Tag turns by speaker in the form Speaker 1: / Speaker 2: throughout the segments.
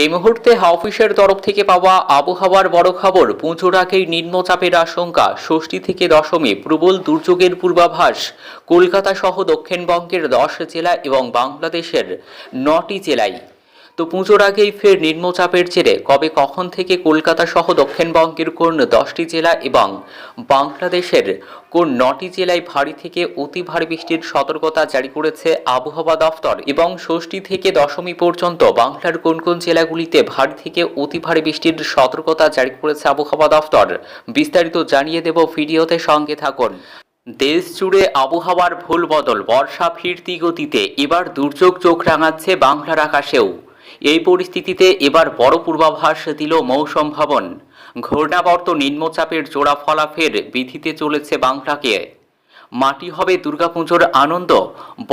Speaker 1: এই মুহূর্তে হাউফিসের তরফ থেকে পাওয়া আবহাওয়ার বড় খবর পুজোর আগেই নিম্নচাপের আশঙ্কা ষষ্ঠী থেকে দশমী প্রবল দুর্যোগের পূর্বাভাস কলকাতা সহ দক্ষিণবঙ্গের দশ জেলা এবং বাংলাদেশের নটি জেলায় তো পুজোর আগেই ফের নিম্নচাপের জেরে কবে কখন থেকে কলকাতা সহ দক্ষিণবঙ্গের কোন দশটি জেলা এবং বাংলাদেশের কোন নটি জেলায় ভারী থেকে অতি ভারী বৃষ্টির সতর্কতা জারি করেছে আবহাওয়া দফতর এবং ষষ্ঠী থেকে দশমী পর্যন্ত বাংলার কোন কোন জেলাগুলিতে ভারী থেকে অতি ভারী বৃষ্টির সতর্কতা জারি করেছে আবহাওয়া দফতর বিস্তারিত জানিয়ে দেব ভিডিওতে সঙ্গে থাকুন
Speaker 2: দেশ জুড়ে আবহাওয়ার ভুল বদল বর্ষা ফিরতি গতিতে এবার দুর্যোগ চোখ রাঙাচ্ছে বাংলার আকাশেও এই পরিস্থিতিতে এবার বড় পূর্বাভাস দিল মৌসম ভবন ঘূর্ণাবর্ত নিম্নচাপের জোড়া ফলাফের বিধিতে চলেছে বাংলাকে মাটি হবে দুর্গাপুজোর আনন্দ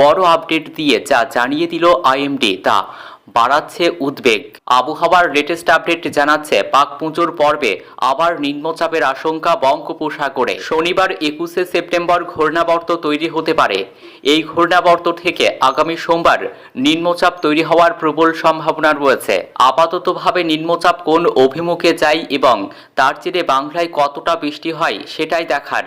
Speaker 2: বড় আপডেট দিয়ে যা জানিয়ে দিল আইএমডি তা বাড়াচ্ছে উদ্বেগ আবহাওয়ার লেটেস্ট আপডেট জানাচ্ছে পাক পুজোর পর্বে আবার নিম্নচাপের আশঙ্কা বঙ্গোপসাগরে শনিবার একুশে সেপ্টেম্বর ঘূর্ণাবর্ত তৈরি হতে পারে এই ঘূর্ণাবর্ত থেকে আগামী সোমবার নিম্নচাপ তৈরি হওয়ার প্রবল সম্ভাবনা রয়েছে আপাততভাবে নিম্নচাপ কোন অভিমুখে যায় এবং তার জেরে বাংলায় কতটা বৃষ্টি হয় সেটাই দেখার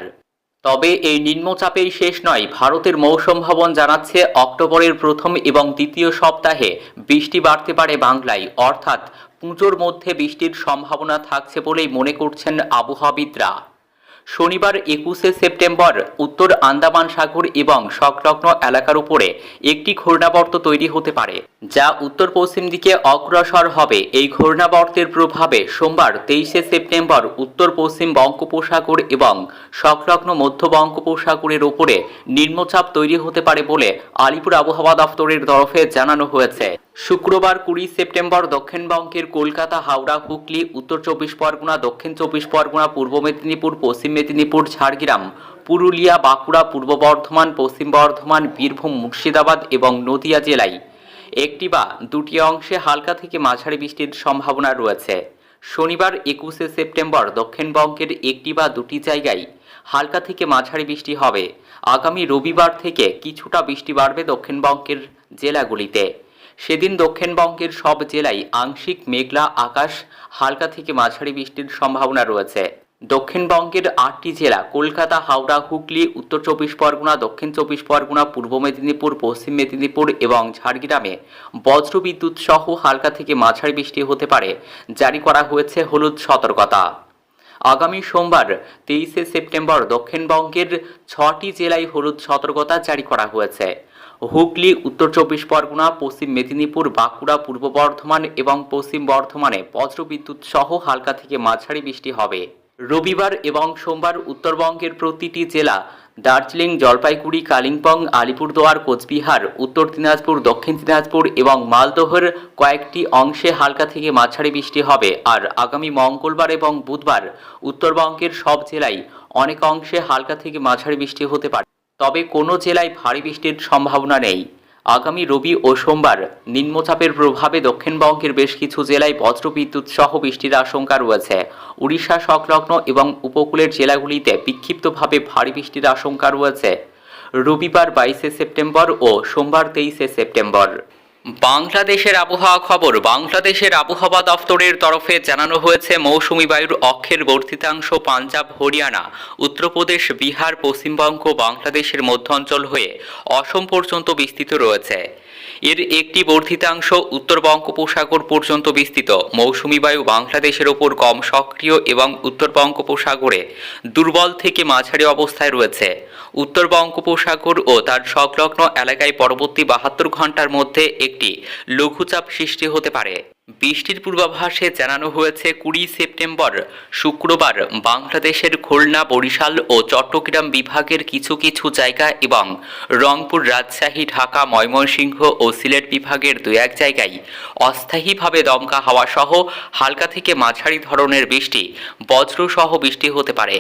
Speaker 2: তবে এই নিম্নচাপেই শেষ নয় ভারতের মৌসুম ভবন জানাচ্ছে অক্টোবরের প্রথম এবং দ্বিতীয় সপ্তাহে বৃষ্টি বাড়তে পারে বাংলায় অর্থাৎ পুজোর মধ্যে বৃষ্টির সম্ভাবনা থাকছে বলেই মনে করছেন আবহাওয়াবিদরা শনিবার একুশে সেপ্টেম্বর উত্তর আন্দামান সাগর এবং সংলগ্ন এলাকার উপরে একটি ঘূর্ণাবর্ত তৈরি হতে পারে যা উত্তর পশ্চিম দিকে অগ্রসর হবে এই ঘূর্ণাবর্তের প্রভাবে সোমবার তেইশে সেপ্টেম্বর উত্তর পশ্চিম বঙ্গোপসাগর এবং সংলগ্ন মধ্য বঙ্গোপসাগরের ওপরে নিম্নচাপ তৈরি হতে পারে বলে আলিপুর আবহাওয়া দফতরের তরফে জানানো হয়েছে শুক্রবার কুড়ি সেপ্টেম্বর দক্ষিণবঙ্গের কলকাতা হাওড়া হুগলি উত্তর চব্বিশ পরগনা দক্ষিণ চব্বিশ পরগনা পূর্ব মেদিনীপুর পশ্চিম মেদিনীপুর ঝাড়গ্রাম পুরুলিয়া বাঁকুড়া পূর্ব বর্ধমান পশ্চিম বর্ধমান বীরভূম মুর্শিদাবাদ এবং নদিয়া জেলায় একটি বা দুটি অংশে হালকা থেকে মাঝারি বৃষ্টির সম্ভাবনা রয়েছে শনিবার একুশে সেপ্টেম্বর দক্ষিণবঙ্গের একটি বা দুটি জায়গায় হালকা থেকে মাঝারি বৃষ্টি হবে আগামী রবিবার থেকে কিছুটা বৃষ্টি বাড়বে দক্ষিণবঙ্গের জেলাগুলিতে সেদিন দক্ষিণবঙ্গের সব জেলায় আংশিক মেঘলা আকাশ হালকা থেকে মাঝারি বৃষ্টির সম্ভাবনা রয়েছে দক্ষিণবঙ্গের আটটি জেলা কলকাতা হাওড়া হুগলি উত্তর চব্বিশ পরগনা দক্ষিণ চব্বিশ পরগনা পূর্ব মেদিনীপুর পশ্চিম মেদিনীপুর এবং ঝাড়গ্রামে বজ্রবিদ্যুৎ সহ হালকা থেকে মাঝারি বৃষ্টি হতে পারে জারি করা হয়েছে হলুদ সতর্কতা আগামী সোমবার তেইশে সেপ্টেম্বর দক্ষিণবঙ্গের ছটি জেলায় হলুদ সতর্কতা জারি করা হয়েছে হুগলি উত্তর চব্বিশ পরগনা পশ্চিম মেদিনীপুর বাঁকুড়া পূর্ব বর্ধমান এবং পশ্চিম বর্ধমানে বজ্রবিদ্যুৎ সহ হালকা থেকে মাঝারি বৃষ্টি হবে রবিবার এবং সোমবার উত্তরবঙ্গের প্রতিটি জেলা দার্জিলিং জলপাইগুড়ি কালিম্পং আলিপুরদুয়ার কোচবিহার উত্তর দিনাজপুর দক্ষিণ দিনাজপুর এবং মালদহের কয়েকটি অংশে হালকা থেকে মাঝারি বৃষ্টি হবে আর আগামী মঙ্গলবার এবং বুধবার উত্তরবঙ্গের সব জেলায় অনেক অংশে হালকা থেকে মাঝারি বৃষ্টি হতে পারে তবে কোনো জেলায় ভারী বৃষ্টির সম্ভাবনা নেই আগামী রবি ও সোমবার নিম্নচাপের প্রভাবে দক্ষিণবঙ্গের বেশ কিছু জেলায় বজ্রবিদ্যুৎ সহ বৃষ্টির আশঙ্কা রয়েছে উড়িষ্যা সংলগ্ন এবং উপকূলের জেলাগুলিতে বিক্ষিপ্তভাবে ভারী বৃষ্টির আশঙ্কা রয়েছে রবিবার বাইশে সেপ্টেম্বর ও সোমবার তেইশে সেপ্টেম্বর
Speaker 3: বাংলাদেশের আবহাওয়া খবর বাংলাদেশের আবহাওয়া দপ্তরের তরফে জানানো হয়েছে মৌসুমী বায়ুর অক্ষের বর্ধিতাংশ পাঞ্জাব হরিয়ানা উত্তরপ্রদেশ বিহার পশ্চিমবঙ্গ বাংলাদেশের মধ্য অঞ্চল হয়ে অসম পর্যন্ত বিস্তৃত রয়েছে এর একটি বর্ধিতাংশ উত্তর বঙ্গোপসাগর পর্যন্ত বিস্তৃত মৌসুমি বায়ু বাংলাদেশের ওপর কম সক্রিয় এবং উত্তর বঙ্গোপসাগরে দুর্বল থেকে মাঝারি অবস্থায় রয়েছে উত্তর বঙ্গোপসাগর ও তার সংলগ্ন এলাকায় পরবর্তী বাহাত্তর ঘন্টার মধ্যে একটি লঘুচাপ সৃষ্টি হতে পারে বৃষ্টির পূর্বাভাসে জানানো হয়েছে কুড়ি সেপ্টেম্বর শুক্রবার বাংলাদেশের খুলনা বরিশাল ও চট্টগ্রাম বিভাগের কিছু কিছু জায়গা এবং রংপুর রাজশাহী ঢাকা ময়মনসিংহ ও সিলেট বিভাগের দু এক জায়গায় অস্থায়ীভাবে দমকা হাওয়াসহ হালকা থেকে মাঝারি ধরনের বৃষ্টি বজ্রসহ বৃষ্টি হতে পারে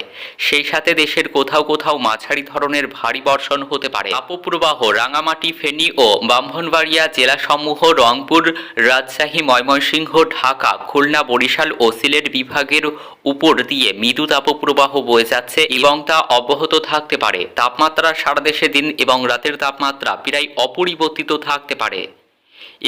Speaker 3: সেই সাথে দেশের কোথাও কোথাও মাঝারি ধরনের ভারী বর্ষণ হতে পারে আপপ্রবাহ রাঙামাটি ফেনী ও ব্রাহ্মণবাড়িয়া জেলাসমূহ রংপুর রাজশাহী ময়মন ময়মনসিংহ ঢাকা খুলনা বরিশাল ও সিলেট বিভাগের উপর দিয়ে মৃদু তাপপ্রবাহ বয়ে যাচ্ছে এবং তা অব্যাহত থাকতে পারে তাপমাত্রা সারা দেশে দিন এবং রাতের তাপমাত্রা প্রায় অপরিবর্তিত থাকতে পারে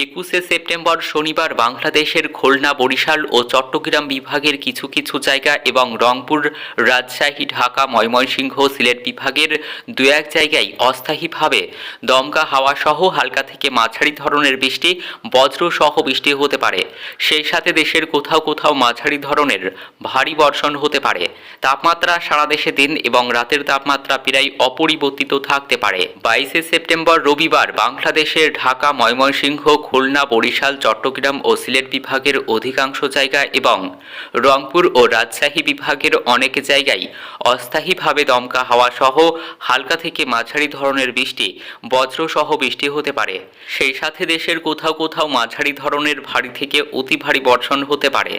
Speaker 3: একুশে সেপ্টেম্বর শনিবার বাংলাদেশের খুলনা বরিশাল ও চট্টগ্রাম বিভাগের কিছু কিছু জায়গা এবং রংপুর রাজশাহী ঢাকা ময়মনসিংহ সিলেট বিভাগের দু এক জায়গায় অস্থায়ীভাবে দমকা হাওয়াসহ হালকা থেকে মাঝারি ধরনের বৃষ্টি বজ্রসহ বৃষ্টি হতে পারে সেই সাথে দেশের কোথাও কোথাও মাঝারি ধরনের ভারী বর্ষণ হতে পারে তাপমাত্রা সারা দেশে দিন এবং রাতের তাপমাত্রা প্রায় অপরিবর্তিত থাকতে পারে বাইশে সেপ্টেম্বর রবিবার বাংলাদেশের ঢাকা ময়মনসিংহ খুলনা বরিশাল চট্টগ্রাম ও সিলেট বিভাগের অধিকাংশ জায়গা এবং রংপুর ও রাজশাহী বিভাগের অনেক জায়গায় অস্থায়ীভাবে দমকা হাওয়া সহ হালকা থেকে মাঝারি ধরনের বৃষ্টি বজ্রসহ বৃষ্টি হতে পারে সেই সাথে দেশের কোথাও কোথাও মাঝারি ধরনের ভারী থেকে অতি ভারী বর্ষণ হতে পারে